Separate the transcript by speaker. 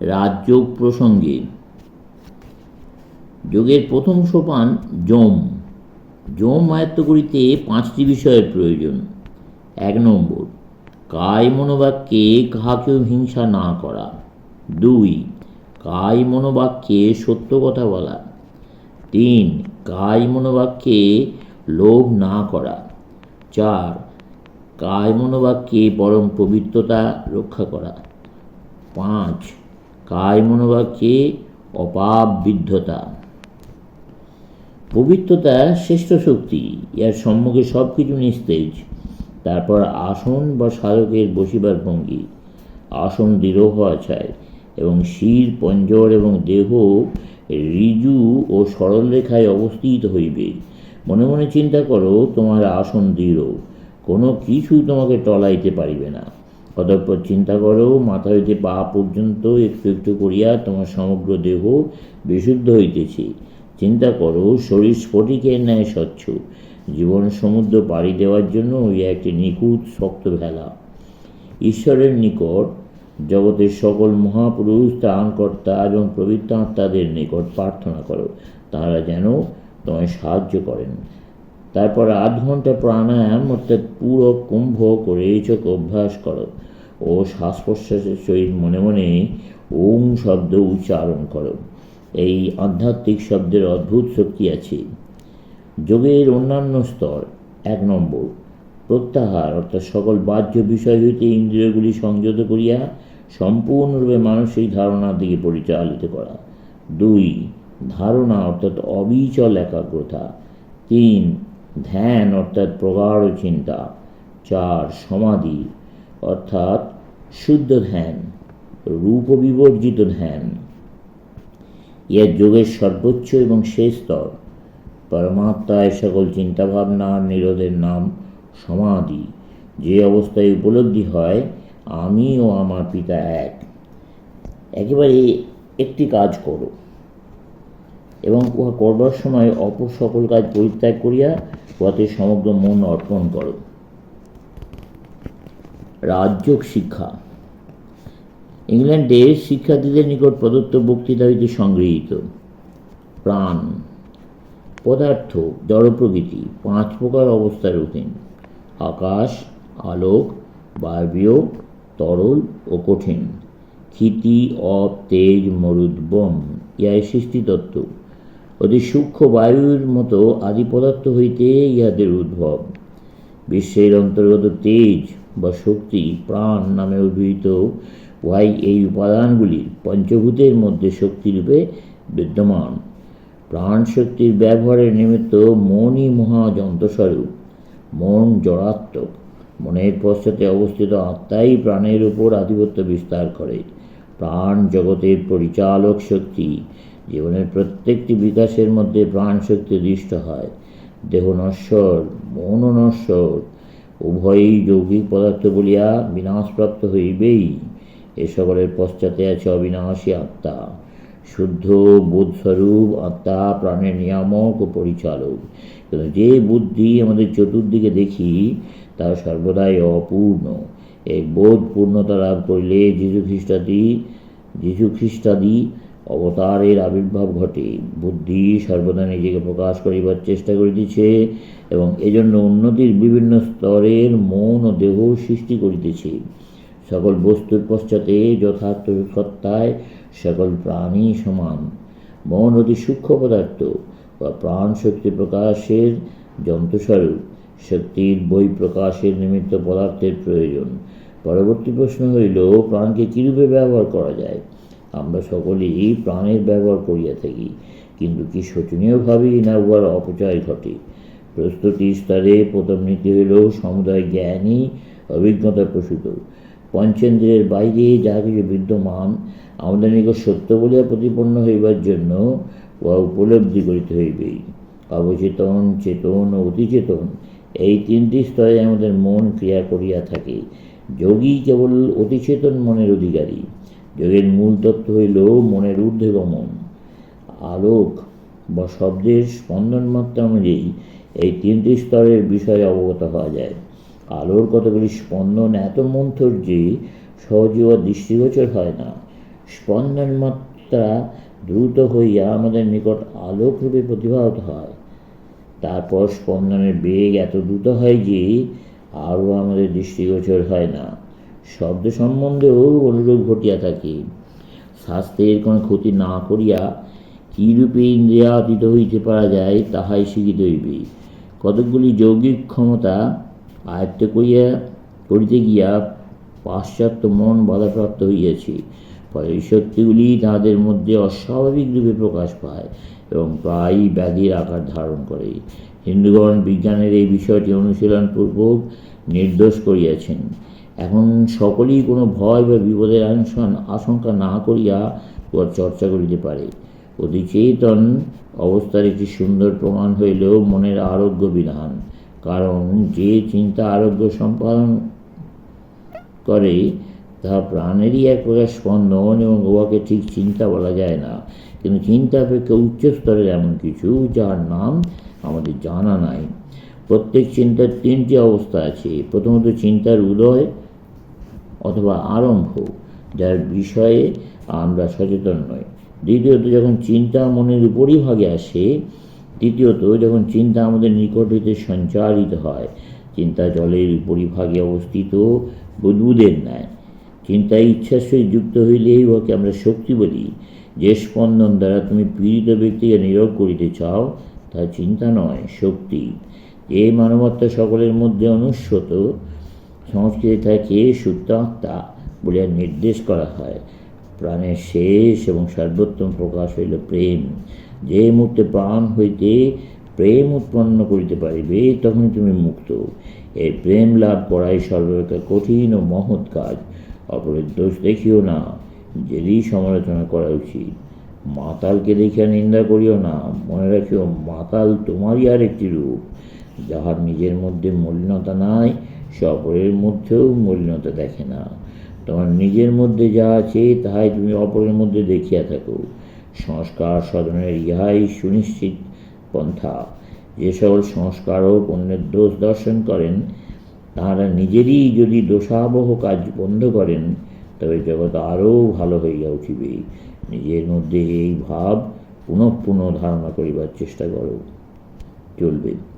Speaker 1: রাজযোগ প্রসঙ্গে। যোগের প্রথম সোপান যম। যম আয়ত্ত করিতে পাঁচটি বিষয়ের প্রয়োজন। এক নম্বর, কায় মনোবাক্যে কাহাকেও হিংসা না করা। দুই, কায় মনোবাক্যে সত্য কথা বলা। তিন, কায় মনোবাক্যে লোভ না করা। চার, কায় মনোবাক্যে পরম পবিত্রতা রক্ষা করা। পাঁচ কায় মনোবাক্যে অপাপ বিদ্ধতা পবিত্রতা শ্রেষ্ঠ শক্তি ইয়ার সম্মুখে সব কিছু নিস্তেজ। তারপর আসন বা সাধকের বসিবার ভঙ্গি, আসন দৃঢ় হওয়া চাই এবং শির, পঞ্জর এবং দেহ ঋজু ও সরল রেখায় অবস্থিত হইবে। মনে মনে চিন্তা করো, তোমার আসন দৃঢ়, কোনো কিছু তোমাকে টলাইতে পারিবে না। অতঃপর চিন্তা করো মাথা হইতে পা পর্যন্ত একটু একটু করিয়া তোমার সমগ্র দেহ বিশুদ্ধ হইতেছে। চিন্তা করো, শরীর স্ফটিকের ন্যায় স্বচ্ছ। জীবন সমুদ্র পাড়ি দেওয়ার জন্য ইহা একটি নিখুঁত, শক্ত ভেলা। ঈশ্বরের নিকট জগতের সকল মহাপুরুষ, ত্রাণকর্তা এবং পবিত্র আত্মাদের নিকট প্রার্থনা করো। তারা যেন তোমায় সাহায্য করেন। তারপর আধ ঘণ্টা প্রাণায়াম অর্থাৎ পুরো কুম্ভ করে চোখ অভ্যাস করো। ও শ্বাস প্রশ্বাসের সহিত মনে মনে ওম শব্দ উচ্চারণ করো। এই আধ্যাত্মিক শব্দের অদ্ভুত শক্তি আছে। যোগের অন্যান্য স্তর, এক নম্বর, প্রত্যাহার, অর্থাৎ সকল বাহ্য বিষয় হইতে ইন্দ্রিয়গুলি সংযত করিয়া সম্পূর্ণরূপে মানসিক ধারণার দিকে পরিচালিত করা। দুই, ধারণা, অর্থাৎ অবিচল একাগ্রতা। তিন, ধ্যান, অর্থাৎ প্রগাঢ় চিন্তা। চার, সমাধি অর্থাৎ শুদ্ধ ধ্যান রূপ বিবর্জিত ধ্যান ইয়া যোগের সর্বোচ্চ এবং শেষ স্তর। পরমাত্মায় সকল চিন্তাভাবনার নিরোধের নাম সমাধি। যে অবস্থায় উপলব্ধি হয়, আমি ও আমার পিতা এক। একেবারে একটি কাজ করো। এবং উহা করবার সময় অপর সকল কাজ পরিত্যাগ করিয়া উহাতে সমগ্র মন অর্পণ করো। রাজযোগ শিক্ষা। ইংল্যান্ডের শিক্ষার্থীদের নিকট প্রদত্ত বক্তৃতা হইতে সংগৃহীত। প্রাণ। পদার্থ জড় প্রকৃতি পাঁচ প্রকার অবস্থার অধীন। আকাশ, আলোক, বায়বীয়, তরল ও কঠিন। ক্ষিতি, অপ, তেজ, মরুদ, বোম, ইহাই সৃষ্টিতত্ত্ব। অতি সূক্ষ্ম বায়ুর মতো আদি পদার্থ হইতে ইহাদের উদ্ভব। বিশ্বের অন্তর্গত তেজ বা শক্তি প্রাণ নামে অভিহিত উহাই এই উপাদানগুলির পঞ্চভূতের মধ্যে শক্তিরূপে বিদ্যমান। প্রাণ শক্তির ব্যবহারের নিমিত্ত মনই মহাযন্ত্রস্বরূপ, মন জড়াত্মক, মনের পশ্চাতে অবস্থিত আত্মাই প্রাণের উপর আধিপত্য বিস্তার করে। প্রাণ জগতের পরিচালক শক্তি, জীবনের প্রত্যেকটি বিকাশের মধ্যে প্রাণ শক্তি দৃষ্ট হয়। দেহ নশ্বর, মনও নশ্বর উভয়ই যৌগিক পদার্থ বলিয়া বিনাশপ্রাপ্ত হইবেই। এ সকলের পশ্চাতে আছে অবিনাশী আত্মা। শুদ্ধ বোধস্বরূপ আত্মা প্রাণের নিয়ামক ও পরিচালক। কিন্তু যে বুদ্ধি আমাদের চতুর্দিকে দেখি, তা সর্বদাই অপূর্ণ। এই বোধ পূর্ণতা লাভ করিলে যীশু খ্রিস্টাদি যীশু খ্রিস্টাদি অবতারের আবির্ভাব ঘটে। বুদ্ধি সর্বদা নিজেকে প্রকাশ করিবার চেষ্টা করিতেছে এবং এজন্য উন্নতির বিভিন্ন স্তরের মন ও দেহ সৃষ্টি করিতেছে। সকল বস্তুর পশ্চাতে যথার্থ সত্তায় সকল প্রাণী সমান। মন অতি সূক্ষ্ম পদার্থ বা প্রাণ শক্তি প্রকাশের যন্ত্রস্বরূপ। শক্তির বই প্রকাশের নিমিত্ত পদার্থের প্রয়োজন। পরবর্তী প্রশ্ন হইল, প্রাণকে কীরূপে ব্যবহার করা যায়? আমরা সকলেই প্রাণের ব্যবহার করিয়া থাকি, কিন্তু কি শোচনীয়ভাবেই না উহার অপচয় ঘটে? প্রস্তুতি স্তরে প্রথম নীতি হইল সমুদায় জ্ঞানই অভিজ্ঞতা প্রসূত। পঞ্চেন্দ্রের বাইরে যা কিছু বিদ্যমান আমাদের নিকট সত্য বলিয়া প্রতিপন্ন হইবার জন্য উহা উপলব্ধি করিতে হইবেই অবচেতন, চেতন ও অতিচেতন এই তিনটি স্তরে আমাদের মন ক্রিয়া করিয়া থাকে। যোগী কেবল অতিচেতন মনের অধিকারী। যোগের মূল তত্ত্ব হইল মনের ঊর্ধ্বগমন। আলোক বা শব্দের স্পন্দন মাত্রা অনুযায়ী এই তিনটি স্তরের বিষয়ে অবগত হওয়া যায়। আলোর কতগুলি স্পন্দন এত মন্থর যে সহজে ও দৃষ্টিগোচর হয় না। স্পন্দন মাত্রা দ্রুত হইয়া আমাদের নিকট আলোকরূপে প্রতিভাত হয়। তারপর স্পন্দনের বেগ এত দ্রুত হয় যে আরও আমাদের দৃষ্টিগোচর হয় না। শব্দ সম্বন্ধেও অনুরোধ ঘটিয়া থাকে। স্বাস্থ্যের কোনো ক্ষতি না করিয়া কীরূপে ইন্দ্রিয়াতীত হইতে পারা যায়, তাহাই শিখিতে হইবে। কতকগুলি যৌগিক ক্ষমতা আয়ত্ত করিয়া, করিতে গিয়া পাশ্চাত্য মন বাধাপ্রাপ্ত হইয়াছে। ফলে শক্তিগুলি তাহাদের মধ্যে অস্বাভাবিক রূপে প্রকাশ পায় এবং প্রায়ই ব্যাধির আকার ধারণ করে। হিন্দুগণ বিজ্ঞানের এই বিষয়টি অনুশীলনপূর্বক নির্দোষ করিয়াছেন। এখন সকলেই কোনো ভয় বা বিপদের আশঙ্কা আশঙ্কা না করিয়া চর্চা করিতে পারে। অতি চেতন অবস্থার একটি সুন্দর প্রমাণ হইলেও মনের আরোগ্য বিধান। কারণ যে চিন্তা আরোগ্য সম্পাদন করে তাহা প্রাণেরই এক প্রকার স্পন্দন এবং উহাকে ঠিক চিন্তা বলা যায় না। কিন্তু চিন্তা অপেক্ষা উচ্চ স্তরের এমন কিছু, যার নাম আমাদের জানা নাই। প্রত্যেক চিন্তার তিনটি অবস্থা আছে। প্রথমত চিন্তার উদয় অথবা আরম্ভ, যার বিষয়ে আমরা সচেতন নই। দ্বিতীয়ত, যখন চিন্তা মনের উপরিভাগে আসে, তৃতীয়ত, যখন চিন্তা আমাদের নিকট হইতে সঞ্চারিত হয়, চিন্তা জলের উপরিভাগে অবস্থিত, বুদবুদের ন্যায়। চিন্তা ইচ্ছার সহিত যুক্ত হইলেই উহাকে আমরা শক্তি বলি। যে স্পন্দন দ্বারা তুমি পীড়িত ব্যক্তিকে নীরব করিতে চাও, তা চিন্তা নয়, শক্তি। এই মানবত্বা সকলের মধ্যে অনুস্রত সংস্কৃতে তাকে সুত্রাত্মা বলিয়া নির্দেশ করা হয়? প্রাণের শেষ এবং সর্বোত্তম প্রকাশ হইল প্রেম। যে মুহূর্তে প্রাণ হইতে প্রেম উৎপন্ন করিতে পারিবে তখন তুমি মুক্ত। এই প্রেম লাভ করাই সর্বাপেক্ষা কঠিন ও মহৎ কাজ। অপরের দোষ দেখিও না, নিজেরই সমালোচনা করা উচিত। মাতালকে দেখিয়া নিন্দা করিও না, মনে রাখিও মাতাল তোমারই আর একটি রূপ। যাহার নিজের মধ্যে মলিনতা নাই, সে অপরের মধ্যেও মলিনতা দেখে না। তোমার নিজের মধ্যে যা আছে, তাহাই তুমি অপরের মধ্যে দেখিয়া থাকো। সংস্কার সাধনের ইহাই সুনিশ্চিত পন্থা। যে সকল সংস্কারক অন্যের দোষ দর্শন করেন, তাহারা নিজেরই যদি দোষাবহ কাজ বন্ধ করেন, তবে জগৎ আরও ভালো হইয়া উঠিবে। নিজের মধ্যে এই ভাব পুনঃ পুনঃ ধারণা করিবার চেষ্টা করো। চলবে।